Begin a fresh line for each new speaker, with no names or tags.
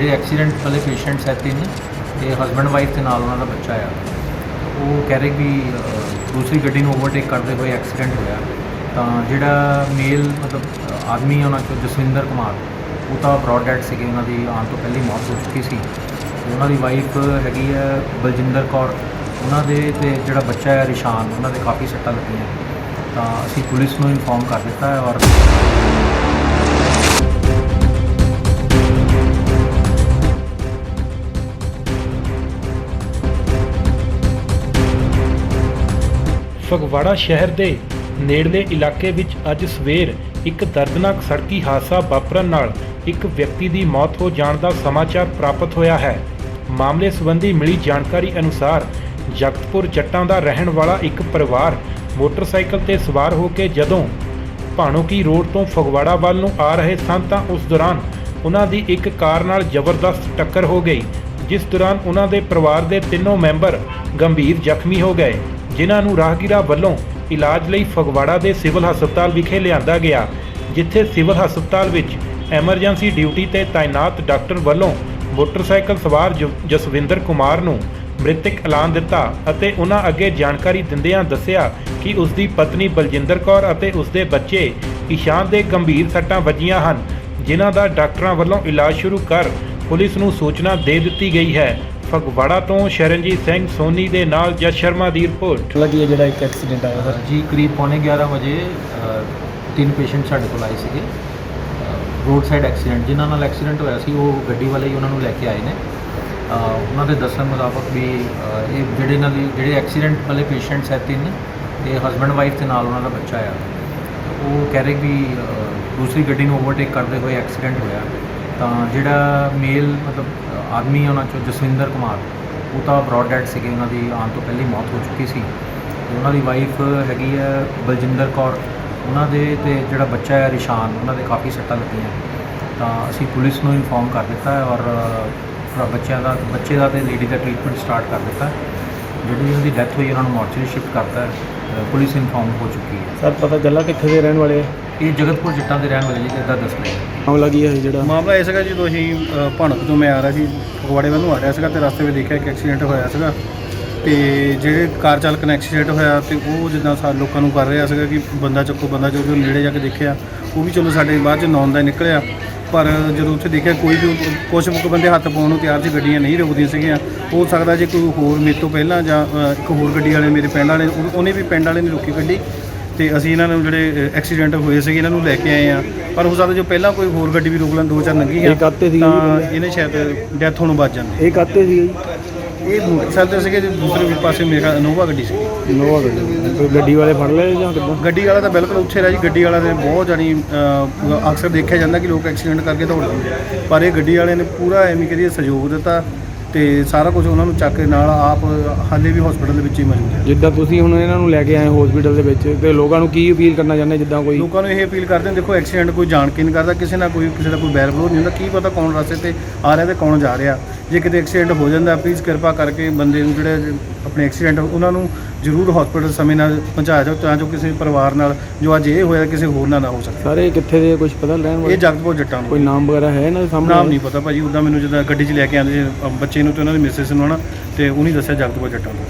ਜਿਹੜੇ ਐਕਸੀਡੈਂਟ ਵਾਲੇ ਪੇਸ਼ੈਂਟਸ ਹੈ ਤਿੰਨ ਤੇ ਹਸਬੰਡ ਵਾਈਫ ਦੇ ਨਾਲ ਉਹਨਾਂ ਦਾ ਬੱਚਾ ਆ। ਉਹ ਕਹਿ ਰਹੇ ਵੀ ਦੂਸਰੀ ਗੱਡੀ ਨੂੰ ਓਵਰਟੇਕ ਕਰਦੇ ਹੋਏ ਐਕਸੀਡੈਂਟ ਹੋਇਆ। ਤਾਂ ਜਿਹੜਾ ਮੇਲ ਮਤਲਬ ਅ, ਆਦਮੀ ਉਹਨਾਂ ਚੋਂ ਜਸਵਿੰਦਰ ਕੁਮਾਰ ਉਹ ਤਾਂ ਬ੍ਰੌਡ ਡੈਡ ਸੀਗੇ। ਉਹਨਾਂ ਦੀ ਆਉਣ ਤੋਂ ਪਹਿਲੀ ਮੌਤ ਹੋ ਚੁੱਕੀ ਸੀ। ਉਹਨਾਂ ਦੀ ਵਾਈਫ ਹੈਗੀ ਹੈ ਬਲਜਿੰਦਰ ਕੌਰ। ਉਹਨਾਂ ਦੇ ਤੇ ਜਿਹੜਾ ਬੱਚਾ ਹੈ ਰਿਸ਼ਾਨ ਉਹਨਾਂ ਦੇ ਕਾਫੀ ਸੱਟਾਂ ਲੱਗੀਆਂ। ਤਾਂ ਅਸੀਂ ਪੁਲਿਸ ਨੂੰ ਇਨਫੋਰਮ ਕਰ ਦਿੱਤਾ ਹੈ ਔਰ
ਫਗਵਾੜਾ ਸ਼ਹਿਰ ਦੇ ਨੇੜਲੇ ਇਲਾਕੇ ਵਿੱਚ ਅੱਜ ਸਵੇਰ ਇੱਕ ਦਰਦਨਾਕ ਸੜਕੀ ਹਾਦਸਾ ਵਾਪਰਨ ਨਾਲ ਇੱਕ ਵਿਅਕਤੀ ਦੀ ਮੌਤ ਹੋ ਜਾਣ ਦਾ ਸਮਾਚਾਰ ਪ੍ਰਾਪਤ ਹੋਇਆ ਹੈ। ਮਾਮਲੇ ਸੰਬੰਧੀ ਮਿਲੀ ਜਾਣਕਾਰੀ ਅਨੁਸਾਰ ਜਗਤਪੁਰ ਜੱਟਾਂ ਦਾ ਰਹਿਣ ਵਾਲਾ ਇੱਕ ਪਰਿਵਾਰ ਮੋਟਰਸਾਈਕਲ ਤੇ ਸਵਾਰ ਹੋ ਕੇ ਜਦੋਂ ਭਾਣੋਕੀ ਰੋਡ ਤੋਂ ਫਗਵਾੜਾ ਵੱਲ ਨੂੰ ਆ ਰਹੇ ਸਨ ਤਾਂ ਉਸ ਦੌਰਾਨ ਉਹਨਾਂ ਦੀ ਇੱਕ ਕਾਰ ਨਾਲ ਜ਼ਬਰਦਸਤ ਟੱਕਰ ਹੋ ਗਈ, ਜਿਸ ਦੌਰਾਨ ਉਹਨਾਂ ਦੇ ਪਰਿਵਾਰ ਦੇ ਤਿੰਨੋਂ ਮੈਂਬਰ ਗੰਭੀਰ ਜ਼ਖਮੀ ਹੋ ਗਏ। ਜਿਨ੍ਹਾਂ ਨੂੰ ਰਾਹਗੀਰਾਂ ਵੱਲੋਂ ਇਲਾਜ ਲਈ ਫਗਵਾੜਾ ਦੇ ਸਿਵਲ ਹਸਪਤਾਲ ਵਿਖੇ ਲਿਆਂਦਾ ਗਿਆ, ਜਿੱਥੇ ਸਿਵਲ ਹਸਪਤਾਲ ਵਿੱਚ ਐਮਰਜੈਂਸੀ ਡਿਊਟੀ ਤੇ ਤਾਇਨਾਤ ਡਾਕਟਰ ਵੱਲੋਂ ਮੋਟਰਸਾਈਕਲ ਸਵਾਰ ਜ- ਜਸਵਿੰਦਰ ਕੁਮਾਰ ਨੂੰ ਮ੍ਰਿਤਕ ਐਲਾਨ ਦਿੱਤਾ ਅਤੇ ਉਹਨਾਂ ਅੱਗੇ ਜਾਣਕਾਰੀ ਦਿੰਦਿਆਂ ਦੱਸਿਆ ਕਿ ਉਸ ਦੀ ਪਤਨੀ ਬਲਜਿੰਦਰ ਕੌਰ ਅਤੇ ਉਸ ਦੇ ਬੱਚੇ ਇਸ਼ਾਨ ਦੇ ਗੰਭੀਰ ਸੱਟਾਂ ਵੱਜੀਆਂ ਹਨ, ਜਿਨ੍ਹਾਂ ਦਾ ਡਾਕਟਰਾਂ ਵੱਲੋਂ ਇਲਾਜ ਸ਼ੁਰੂ ਕਰ ਪੁਲਿਸ ਨੂੰ ਸੂਚਨਾ ਦੇ ਦਿੱਤੀ ਗਈ ਹੈ। ਫਗਵਾੜਾ ਤੋਂ ਸ਼ਰਨਜੀਤ ਸਿੰਘ ਸੋਨੀ ਦੇ ਨਾਲ ਜਸ ਸ਼ਰਮਾ ਦੀ ਰਿਪੋਰਟ।
ਲੱਗੀ ਹੈ ਜਿਹੜਾ ਇੱਕ ਐਕਸੀਡੈਂਟ ਆਇਆ ਸਰ
ਜੀ ਕਰੀਬ ਪੌਣੇ 11 ਵਜੇ ਅ, ਤਿੰਨ ਪੇਸ਼ੈਂਟ ਸਾਡੇ ਕੋਲ ਆਏ ਸੀਗੇ। ਰੋਡ ਸਾਈਡ ਐਕਸੀਡੈਂਟ ਜਿਨ੍ਹਾਂ ਨਾਲ ਐਕਸੀਡੈਂਟ ਹੋਇਆ ਸੀ ਉਹ ਗੱਡੀ ਵਾਲੇ ਹੀ ਉਹਨਾਂ ਨੂੰ ਲੈ ਕੇ ਆਏ ਨੇ। ਅ, ਉਹਨਾਂ ਦੇ ਦੱਸਣ ਮੁਤਾਬਕ ਵੀ ਅ, ਇਹ ਜਿਹੜੇ ਨਾਲ ਜਿਹੜੇ ਐਕਸੀਡੈਂਟ ਵਾਲੇ ਪੇਸ਼ੈਂਟਸ ਹੈ ਤਿੰਨ ਤੇ ਹਸਬੰਡ ਵਾਈਫ ਦੇ ਨਾਲ ਉਹਨਾਂ ਦਾ ਬੱਚਾ ਆ। ਉਹ ਕਹਿ ਰਹੇ ਵੀ ਅ, ਦੂਸਰੀ ਗੱਡੀ ਨੂੰ ਓਵਰਟੇਕ ਕਰਦੇ ਹੋਏ ਐਕਸੀਡੈਂਟ ਹੋਇਆ। ਤਾਂ ਜਿਹੜਾ ਮੇਲ ਮਤਲਬ ਅ, ਆਦਮੀ ਉਹਨਾਂ ਚੋਂ ਜਸਵਿੰਦਰ ਕੁਮਾਰ ਉਹ ਤਾਂ ਬ੍ਰੌਡ ਡੈਡ ਸੀਗੇ ਉਹਨਾਂ ਦੀ ਆਉਣ ਤੋਂ ਪਹਿਲੀ ਮੌਤ ਹੋ ਚੁੱਕੀ ਸੀ। ਉਹਨਾਂ ਦੀ ਵਾਈਫ ਹੈਗੀ ਹੈ ਬਲਜਿੰਦਰ ਕੌਰ। ਉਹਨਾਂ ਦੇ ਤੇ ਜਿਹੜਾ ਬੱਚਾ ਹੈ ਰਿਸ਼ਾਨ ਉਹਨਾਂ ਦੇ ਕਾਫੀ ਸੱਟਾਂ ਲੱਗੀਆਂ। ਤਾਂ ਅਸੀਂ ਪੁਲਿਸ ਨੂੰ ਇਨਫੋਰਮ ਕਰ ਦਿੱਤਾ ਹੈ ਔਰ ਬੱਚਿਆਂ ਦਾ ਬੱਚੇ ਦਾ ਤੇ ਲੇਡੀ ਦਾ ਟ੍ਰੀਟਮੈਂਟ ਸਟਾਰਟ ਕਰ ਦਿੱਤਾ। ਜਿਹੜੀ ਉਹਨਾਂ ਦੀ ਡੈਥ ਹੋਈ ਉਹਨਾਂ ਨੂੰ ਮੋਰਚਰੀ ਸ਼ਿਫਟ ਕਰਤਾ। ਅ, ਪੁਲਿਸ ਇਨਫੋਰਮ ਹੋ ਚੁੱਕੀ ਹੈ।
ਸਰ ਪਤਾ ਚੱਲਾ ਕਿੱਥੇ ਦੇ ਰਹਿਣ ਵਾਲੇ ਆ?
ਇਹ ਜਗਤਪੁਰ ਜੱਟਾਂ ਦੇ ਰਹਿਣ ਵਾਲੇ ਜੀ ਜਿੱਦਾਂ ਦੱਸ ਰਹੇ
ਮਾਮਲਾ ਕੀ ਹੈ ਜਿਹੜਾ?
ਮਾਮਲਾ ਇਹ ਸੀਗਾ ਜਦੋਂ ਅਸੀਂ ਅ, ਭਣਕ ਤੋਂ ਮੈਂ ਆ ਰਿਹਾ ਸੀ ਫਗਵਾੜੇ ਵੱਲ ਨੂੰ ਆ ਰਿਹਾ ਸੀਗਾ ਤੇ ਰਸਤੇ ਵਿੱਚ ਦੇਖਿਆ ਕਿ ਐਕਸੀਡੈਂਟ ਹੋਇਆ ਸੀਗਾ। ਤੇ ਜਿਹੜੇ ਕਾਰ ਚਾਲਕ ਨਾਲ ਐਕਸੀਡੈਂਟ ਹੋਇਆ ਤੇ ਉਹ ਜਿੱਦਾਂ ਸਾ ਲੋਕਾਂ ਨੂੰ ਕਰ ਰਿਹਾ ਸੀਗਾ ਕਿ ਬੰਦਾ ਚੱਕੋ ਬੰਦਾ ਚੱਕੋ ਨੇੜੇ ਜਾ ਕੇ ਦੇਖਿਆ ਉਹ ਵੀ ਚਲੋ ਸਾਡੇ ਬਾਅਦ ਚ ਨੌਨ ਦਾ ਹੀ ਨਿਕਲਿਆ। ਪਰ ਜਦੋਂ ਉੱਥੇ ਦੇਖਿਆ ਕੋਈ ਵੀ ਕੁਝ ਮੁੱਕ ਬੰਦੇ ਹੱਥ ਪਾਉਣ ਨੂੰ ਤਿਆਰ ਸੀ ਗੱਡੀਆਂ ਨਹੀਂ ਰੁਕਦੀਆਂ ਸੀਗੀਆਂ। ਹੋ ਸਕਦਾ ਜੇ ਕੋਈ ਹੋਰ ਮੇਰੇ ਤੋਂ ਪਹਿਲਾਂ ਜਾਂ ਅ, ਇੱਕ ਹੋਰ ਗੱਡੀ ਵਾਲੇ ਮੇਰੇ ਪਿੰਡ ਵਾਲੇ ਉਹ- ਉਹਨੇ ਵੀ ਪਿੰਡ ਵਾਲੇ ਨੇ ਰੋਕੀ ਗੱਡੀ। ਤੇ ਅਸੀਂ ਇਹਨਾਂ ਨੂੰ ਜਿਹੜੇ ਐਕਸੀਡੈਂਟ ਹੋਏ ਸੀਗੇ ਇਹਨਾਂ ਨੂੰ ਲੈ ਕੇ ਆਏ ਆ ਪਰ ਹੋ ਸਕਦਾ ਜੋ ਪਹਿਲਾਂ ਕੋਈ ਹੋਰ ਗੱਡੀ ਵੀ ਰੋਕ ਲੈਣ ਦੋ ਚਾਰ ਲੰਘੀ ਆ
ਇਹ ਕਾਹਤੇ ਸੀਗੇ ਜੀ
ਤਾਂ? ਇਹਨੇ ਸ਼ਾਇਦ ਡੈਥ ਹੋਣੋਂ ਬਚ ਜਾਂਦੇ।
ਇਹ ਕਾਤੇ ਸੀ ਜੀ
ਇਹ ਮੋਟਰਸਾਈਕਲ ਤੇ ਸੀਗੇ ਤੇ ਦੂਸਰੇ ਪਾਸੇ ਮੇਰੇ ਖਿਆਲ ਇਨੋਵਾ ਗੱਡੀ ਸੀ
ਨੋਵਾ ਗੱਡੀ। ਕੋਈ ਗੱਡੀ ਵਾਲੇ ਫੜ ਲਏ ਜਾਂ ਕਿੱਦਾਂ?
ਗੱਡੀ ਵਾਲਾ ਤਾਂ ਬਿਲਕੁਲ ਉੱਥੇ ਰਿਹਾ ਜੀ ਗੱਡੀ ਵਾਲਾ ਨੇ ਬਹੁਤ ਅਹ, ਅਕਸਰ ਦੇਖਿਆ ਜਾਂਦਾ ਕਿ ਲੋਕ ਐਕਸੀਡੈਂਟ ਕਰਕੇ ਦੌੜਦੇ ਨੇ ਪਰ ਇਹ ਗੱਡੀ ਵਾਲੇ ਨੇ ਪੂਰਾ ਐਵੇਂ ਕਰੀਏ ਸਹਿਯੋਗ ਦਿੱਤਾ ਤੇ ਸਾਰਾ ਕੁਝ ਉਹਨਾਂ ਨੂੰ ਚੱਕ ਕੇ ਨਾਲ ਆਪ ਹਾਲੇ ਵੀ ਹਸਪੀਟਲ ਦੇ ਵਿੱਚ ਹੀ ਮੌਜੂਦ ਹੈ।
ਜਿੱਦਾਂ ਤੁਸੀਂ ਹੁਣ ਇਹਨਾਂ ਨੂੰ ਲੈ ਕੇ ਆਏ ਹਸਪੀਟਲ ਦੇ ਵਿੱਚ ਤੇ ਲੋਕਾਂ ਨੂੰ ਕੀ ਅਪੀਲ ਕਰਨਾ ਚਾਹੁੰਦੇ ਜਿੱਦਾਂ ਕੋਈ?
ਲੋਕਾਂ ਨੂੰ ਇਹ ਅਪੀਲ ਕਰਦੇ ਨੇ ਦੇਖੋ ਐਕਸੀਡੈਂਟ ਕੋਈ ਜਾਣ ਕੇ ਨਹੀਂ ਕਰਦਾ ਕਿਸੇ ਨਾਲ ਕੋਈ ਕਿਸੇ ਦਾ ਕੋਈ ਬੈਰ ਵਿਰੋਧ ਨਹੀਂ ਹੁੰਦਾ ਕੀ ਪਤਾ ਕੌਣ ਰਸਤੇ ਤੇ ਆ ਰਿਹਾ ਤੇ ਕੌਣ ਜਾ ਰਿਹਾ। ਜੇ ਕਿਤੇ ਐਕਸੀਡੈਂਟ ਹੋ ਜਾਂਦਾ ਪਲੀਜ਼ ਕਿਰਪਾ ਕਰਕੇ ਬੰਦੇ ਨੂੰ ਜਿਹੜੇ ਆਪਣੇ ਐਕਸੀਡੈਂਟ ਉਹਨਾਂ ਨੂੰ ਜ਼ਰੂਰ ਹਸਪੀਟਲ ਸਮੇਂ ਨਾਲ ਪਹੁੰਚਾਇਆ ਜਾਓ ਤਾਂ ਜੋ ਕਿਸੇ ਪਰਿਵਾਰ ਨਾਲ ਜੋ ਅੱਜ ਇਹ ਹੋਇਆ ਕਿਸੇ ਹੋਰ ਨਾਲ ਨਾ ਹੋ ਸਕੇ।
ਸਾਰੇ ਕਿੱਥੇ ਦੇ ਕੁਝ ਪਤਾ ਲੈਣ
ਇਹ
ਵਾਲੇ
ਜਗਤਪੁਰ ਜੱਟਾਂ
ਕੋਈ
ਨੂੰ
ਨਾਮ ਵਗੈਰਾ ਹੈ ਇਹਨਾਂ ਦੇ ਸਾਹਮਣੇ?
ਨਾਮ ਨਹੀਂ ਪਤਾ ਭਾਜੀ ਉਦਾਂ ਮੈਨੂੰ ਜਦੋਂ ਗੱਡੀ 'ਚ ਲੈ ਕੇ ਆਉਂਦੇ ਬੱਚੇ ਨੂੰ ਤੇ ਉਹਨਾਂ ਦੇ ਮਿਸਿਸ ਨੂੰ ਹਨਾ ਤੇ ਉਹਨੇ ਦੱਸਿਆ ਜਗਤਪੁਰ ਜੱਟਾਂ ਤੋਂ